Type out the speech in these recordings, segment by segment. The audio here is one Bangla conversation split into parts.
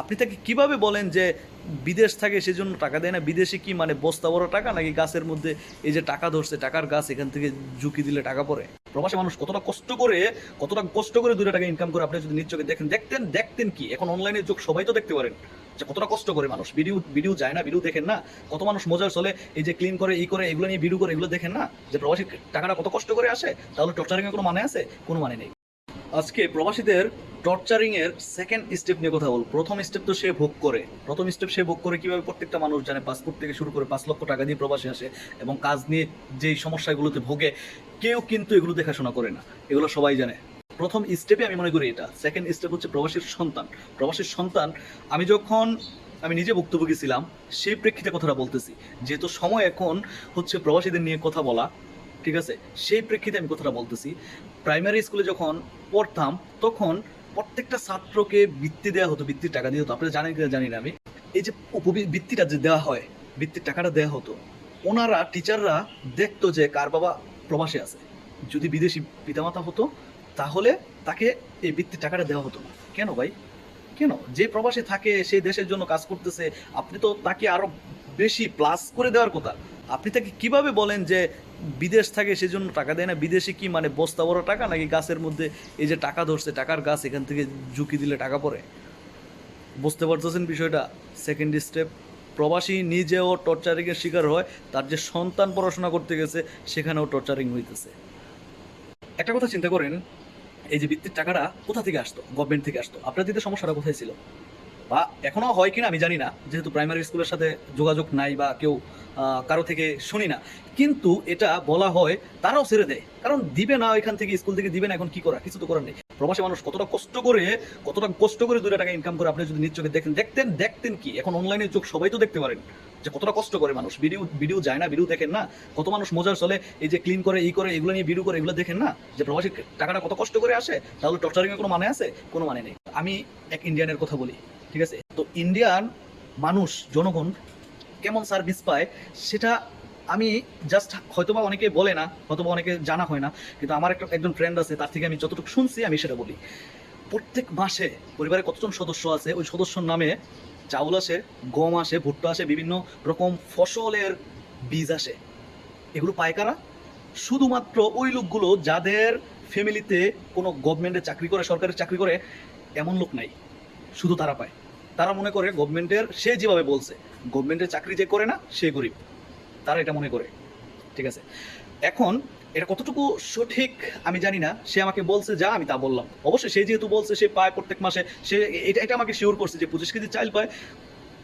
আপনি তাকে কীভাবে বলেন যে বিদেশ থাকে সেজন্য টাকা দেয় না? বিদেশে কি মানে বস্তা বড় টাকা নাকি গাছের মধ্যে এই যে টাকা ধরছে, টাকার গাছ এখান থেকে ঝুঁকি দিলে টাকা পড়ে? প্রবাসী মানুষ কতটা কষ্ট করে, কতটা কষ্ট করে দুটো টাকা ইনকাম করে আপনি যদি নিজ চোখে দেখেন, দেখতেন দেখতেন কি? এখন অনলাইনে যোগ সবাই তো দেখতে পারেন যে কতটা কষ্ট করে মানুষ। ভিডিও ভিডিও যায় না, ভিডিও দেখেন না? কত মানুষ মজার চলে, এই যে ক্লিন করে, এই করে, এগুলো নিয়ে ভিডিও করে, এগুলো দেখেন না? যে প্রবাসী টাকাটা কত কষ্ট করে আসে? তাহলে টর্চারিং এর কোনো মানে আছে? কোনো মানে নেই। আজকে প্রবাসীদের টর্চারিং এর সেকেন্ড স্টেপ নিয়ে কথা বলব প্রথম স্টেপ তো সে ভোগ করে। প্রথম স্টেপ সে ভোগ করে কীভাবে প্রত্যেকটা মানুষ জানে পাসপোর্ট থেকে শুরু করে পাঁচ লক্ষ টাকা দিয়ে প্রবাসী আসে এবং কাজ নিয়ে যেই সমস্যাগুলোতে ভোগে, কেউ কিন্তু এগুলো দেখাশোনা করে না। এগুলো সবাই জানে। প্রথম স্টেপে আমি মনে করি এটা। সেকেন্ড স্টেপ হচ্ছে প্রবাসীর সন্তান। প্রবাসীর সন্তান, আমি যখন আমি নিজে ভুক্তভোগী ছিলাম, সেই প্রেক্ষিতে কথাটা বলতেছি। যেহেতু সময় এখন হচ্ছে প্রবাসীদের নিয়ে কথা বলা, ঠিক আছে? সেই প্রেক্ষিতে আমি কথাটা বলতেছি। প্রাইমারি স্কুলে যখন পড়তাম, তখন প্রত্যেকটা ছাত্রকে বৃত্তি দেওয়া হতো বৃত্তির টাকা দিয়ে হতো। আপনারা জানেন কিনা জানি না আমি। এই যে বৃত্তিটা যে দেওয়া হয় বৃত্তির টাকাটা দেওয়া হতো, ওনারা, টিচাররা দেখতো যে কার বাবা প্রবাসে আছে। যদি বিদেশি পিতামাতা হতো, তাহলে তাকে এই বৃত্তির টাকাটা দেওয়া হতো কেন ভাই? কেন? যে প্রবাসে থাকে সেই দেশের জন্য কাজ করতেছে, আপনি তো তাকে আরও বেশি প্লাস করে দেওয়ার কথা। আপনি তাকে কীভাবে বলেন যে বিদেশ থাকে সেজন্য টাকা দেয় না? বিদেশে কি মানে বস্তা বড় টাকা নাকি গাছের মধ্যে এই যে টাকা ধরছে, টাকার গাছ এখান থেকে ঝুঁকি দিলে টাকা পড়ে? বুঝতে পারতেছেন বিষয়টা? সেকেন্ড স্টেপ প্রবাসী নিজেও টর্চারিংয়ের শিকার হয়, তার যে সন্তান পড়াশোনা করতে গেছে, সেখানেও টর্চারিং হইতেছে। একটা কথা চিন্তা করেন, এই যে বৃত্তির টাকাটা কোথা থেকে আসতো? গভর্নমেন্ট থেকে আসতো। আপনার দিতে সমস্যাটা কোথায় ছিল? বা এখনও হয় কিনা আমি জানি না, যেহেতু প্রাইমারি স্কুলের সাথে যোগাযোগ নাই বা কেউ কারও থেকে শুনি না। কিন্তু এটা বলা হয় তারাও ছেড়ে দেয়। কারণ দিবে না এখান থেকে, স্কুল থেকে দিবে না, এখন কি করা কিছু তো করার নেই। প্রবাসী মানুষ কতটা কষ্ট করে, কতটা কষ্ট করে দুটো টাকা ইনকাম করে, আপনি যদি নিজ চোখে দেখেন, দেখতেন দেখতেন কি? এখন অনলাইনে চোখ সবাই তো দেখতে পারেন যে কতটা কষ্ট করে মানুষ। ভিডিও ভিডিও যায় না, ভিডিও দেখেন না। কত মানুষ মজার চলে, এই যে ক্লিন করে এই করে, এগুলো নিয়ে ভিডিও করে, এগুলো দেখেন না? যে প্রবাসী টাকাটা কত কষ্ট করে আসে, তাহলে টর্চারিং এর কোনো মানে আছে? কোনো মানে নেই। আমি এক ইন্ডিয়ানের কথা বলি, ঠিক আছে? তো ইন্ডিয়ান মানুষ, জনগণ কেমন সার্ভিস পায়, সেটা আমি জাস্ট হয়তোবা অনেকে বলে না, হয়তোবা অনেকে জানা হয় না, কিন্তু আমার একটা, একজন ফ্রেন্ড আছে, তার থেকে আমি যতটুকু শুনছি আমি সেটা বলি। প্রত্যেক মাসে পরিবারে কতজন সদস্য আছে, ওই সদস্যর নামে চাউল আসে, গম আসে, ভুট্টা আসে, বিভিন্ন রকম ফসলের বীজ আসে। এগুলো পায় কারা? শুধুমাত্র ওই লোকগুলো যাদের ফ্যামিলিতে কোনো গভর্নমেন্টের চাকরি করে, সরকারি চাকরি করে, এমন লোক নাই। শুধু তারা পায়। তারা মনে করে গভর্নমেন্টের, সে যেভাবে বলছে, গভর্নমেন্টের চাকরি যে করে না, সে গরিব। তারা এটা মনে করে। ঠিক আছে? এখন এটা কতটুকু সঠিক আমি জানি না। সে আমাকে বলছে যা, আমি তা বললাম। অবশ্যই সে যেহেতু বলছে, সে পায় প্রত্যেক মাসে। সে এটা এটা আমাকে শিওর করছে যে পঁচিশ কেজি চাল পায়,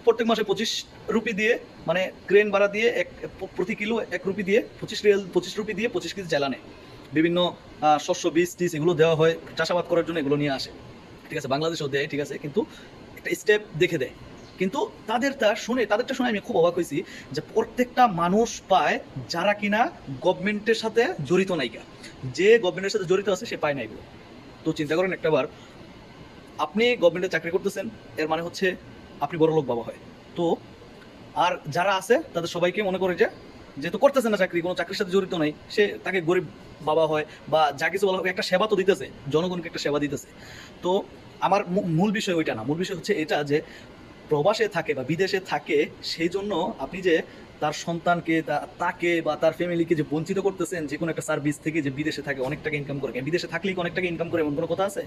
প্রত্যেক মাসে পঁচিশ রুপি দিয়ে মানে ক্রেন ভাড়া দিয়ে এক, প্রতি কিলো এক রুপি দিয়ে পঁচিশ রিয়াল, পঁচিশ রুপি দিয়ে পঁচিশ কেজি চাল আনে। বিভিন্ন শস্য, বীজ টিজ এগুলো দেওয়া হয়, চাষাবাদ করার জন্য এগুলো নিয়ে আসে। ঠিক আছে? বাংলাদেশেও দেয়, ঠিক আছে? কিন্তু একটা স্টেপ দেখে দেয়। কিন্তু তাদেরটা শুনে তাদেরটা শুনে আমি খুব অবাক হয়েছি যে প্রত্যেকটা মানুষ পায় যারা কিনা গভর্নমেন্টের সাথে জড়িত নাইকা যে গভর্নমেন্টের সাথে জড়িত আছে, সে পায় না এগুলো তো চিন্তা করেন একটাবার আপনি গভর্নমেন্টে চাকরি করতেছেন, এর মানে হচ্ছে আপনি বড় লোক বাবা হয়। তো আর যারা আছে, তাদের সবাইকে মনে করে যে, যেহেতু করতেছে না চাকরি, কোনো চাকরির সাথে জড়িত নাই, সে তাকে গরিব বাবা হয় বা যা কিছু বলা হোক একটা সেবা তো দিতেছে, জনগণকে একটা সেবা দিতেছে। তো আমার মূল বিষয় ওইটা না। মূল বিষয় হচ্ছে এটা যে প্রবাসে থাকে বা বিদেশে থাকে সেই জন্য আপনি যে তার সন্তানকে তাকে বা তার ফ্যামিলিকে যে বঞ্চিত করতেছেন, যে কোনো একটা সার্ভিস থেকে যে বিদেশে থাকে, অনেক টাকা ইনকাম করে। বিদেশে থাকলেই অনেক টাকা ইনকাম করে, এমন কোনো কথা আছে?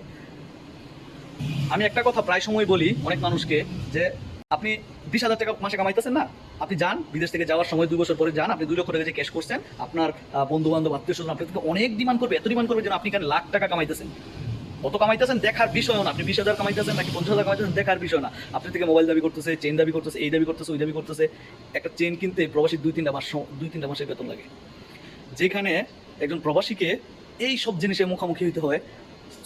আমি একটা কথা প্রায় সময় বলি অনেক মানুষকে যে, আপনি বিশ হাজার টাকা মাসে কামাইতেছেন না? আপনি যান, বিদেশ থেকে যাওয়ার সময় দুই বছর পরে যান, আপনি দুই লক্ষ টাকা যে ক্যাশ করছেন, আপনার বন্ধু বান্ধব আত্মীয় স্বজন আপনার অনেক ডিমান্ড করবে, এত ডিমান্ড করবে যেন আপনি এখানে লাখ টাকা কামাইতেছেন। কত কামাইতেছেন দেখার বিষয় না। আপনি বিশ হাজার কামাইতেছেন নাকি পঞ্চাশ হাজার কামাইতেছেন দেখার বিষয় না। আপনি থেকে মোবাইল দাবি করতেছে চেন দাবি করতেছে, এই দাবি করতেছে, ওই দাবি করতেছে। একটা চেন কিনতে প্রবাসী দুই তিনটা মাস দুই তিনটা মাসের বেতন লাগে। যেখানে একজন প্রবাসীকে এই সব জিনিসের মুখোমুখি হতে হয়।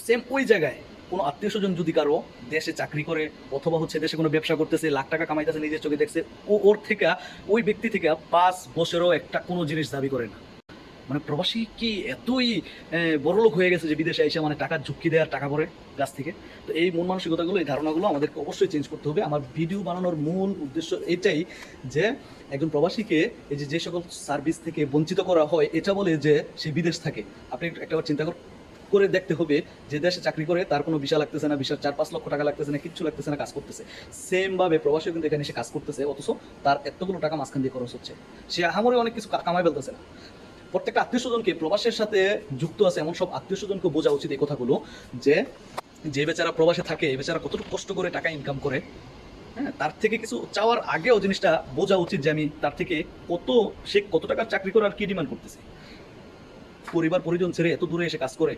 সেম ওই জায়গায় কোনো আত্মীয় স্বজন যদি কারও দেশে চাকরি করে অথবা হচ্ছে দেশে কোনো ব্যবসা করতেছে, লাখ টাকা কামাইতেছে, নিজের চোখে দেখছে, ও ওর থেকে ওই ব্যক্তি থেকে পাঁচ বছরও একটা কোনো জিনিস দাবি করে না। মানে প্রবাসী কি এতই বড় লোক হয়ে গেছে যে বিদেশে এসে মানে টাকা ঝুঁকি দেওয়ার টাকা পরে গাছ থেকে? তো এই মন মানসিকতাগুলো, এই ধারণাগুলো আমাদেরকে অবশ্যই চেঞ্জ করতে হবে। আমার ভিডিও বানানোর মূল উদ্দেশ্য এটাই যে, একজন প্রবাসীকে এই যে যে সকল সার্ভিস থেকে বঞ্চিত করা হয়, এটা বলে যে সে বিদেশ থাকে। আপনি একটাবার চিন্তা করে দেখতে হবে যে দেশে চাকরি করে তার কোনো ভিসা লাগতেছে না ভিসার চার পাঁচ লক্ষ টাকা লাগতেছে না, কিচ্ছু লাগতেছে না, কাজ করতেছে। সেমভাবে প্রবাসী কিন্তু এখানে এসে কাজ করতেছে, অথচ তার এতগুলো টাকা মাঝখান দিয়ে খরচ হচ্ছে। সে আহামরে অনেক কিছু কামাই ফেলতেছে না। প্রত্যেকটা আত্মীয় স্বজনকে প্রবাসের সাথে যুক্ত আছে, এমন সব আত্মীয় স্বজনকে বোঝা উচিত এই কথাগুলো, যে যে বেচারা প্রবাসে থাকে, এই বেচারা কতটুকু কষ্ট করে টাকা ইনকাম করে। হ্যাঁ তার থেকে কিছু চাওয়ার আগেও জিনিসটা বোঝা উচিত যে আমি তার থেকে কত, সে কত টাকার চাকরি করার কি ডিমান্ড করতেছে। পরিবার পরিজন ছেড়ে এত দূরে এসে কাজ করে,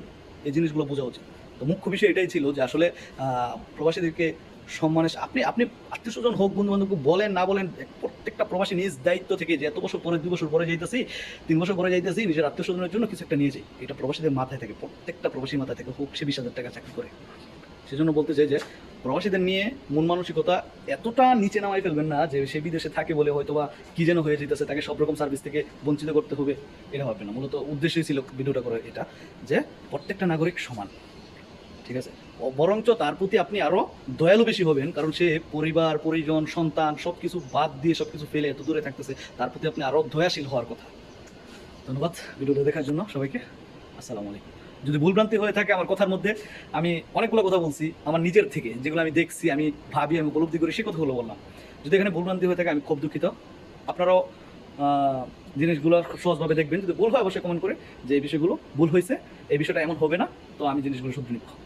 এই জিনিসগুলো বোঝা উচিত। তো মুখ্য বিষয় এটাই ছিল যে আসলে প্রবাসীদেরকে সম্মানের আপনি আপনি আত্মীয় স্বজন হোক বন্ধু বান্ধবকে বলেন, না বলেন, প্রত্যেকটা প্রবাসী নিজ দায়িত্ব থেকে যে এত বছর পরে, দুই বছর পরে যাইতেছি, তিন বছর পরে যাইতেছি, নিজের আত্মীয় স্বজনের জন্য কিছু একটা নিয়ে যাই। এটা প্রবাসীদের মাথায় থাকে। প্রত্যেকটা প্রবাসী মাথায় থাকে, হোক সে বিশ হাজার টাকা চাকরি করে। সেজন্য বলতে চাই যে, প্রবাসীদের নিয়ে মন মানসিকতা এতটা নিচে নামাই ফেলবেন না যে সে বিদেশে থাকে বলে হয়তো বা কী যেন হয়ে যেতেছে তাকে সব রকম সার্ভিস থেকে বঞ্চিত করতে হবে, এটা ভাববেন না। মূলত উদ্দেশ্যই ছিল ভিডিওটা করে এটা, যে প্রত্যেকটা নাগরিক সমান। ঠিক আছে? বরঞ্চ তার প্রতি আপনি আরও দয়ালু বেশি হবেন, কারণ সে পরিবার, পরিজন, সন্তান সব কিছু বাদ দিয়ে সব কিছু ফেলে এত দূরে থাকতেছে, তার প্রতি আপনি আরও দয়াশীল হওয়ার কথা। ধন্যবাদ ভিডিওটা দেখার জন্য সবাইকে। আসসালামু আলাইকুম। যদি ভুলভ্রান্তি হয়ে থাকে আমার কথার মধ্যে, আমি অনেকগুলো কথা বলছি, আমার নিজের থেকে, যেগুলো আমি দেখছি, আমি ভাবি, আমি উপলব্ধি করি, সে কথাগুলো বললাম। যদি এখানে ভুলভ্রান্তি হয়ে থাকে, আমি খুব দুঃখিত। আপনারাও জিনিসগুলো সহজভাবে দেখবেন। যদি ভুল হয়, অবশ্যই কমেন্ট করে যে এই বিষয়গুলো ভুল হয়েছে, এই বিষয়টা এমন হবে না, তো আমি জিনিসগুলো শুধরে নিব।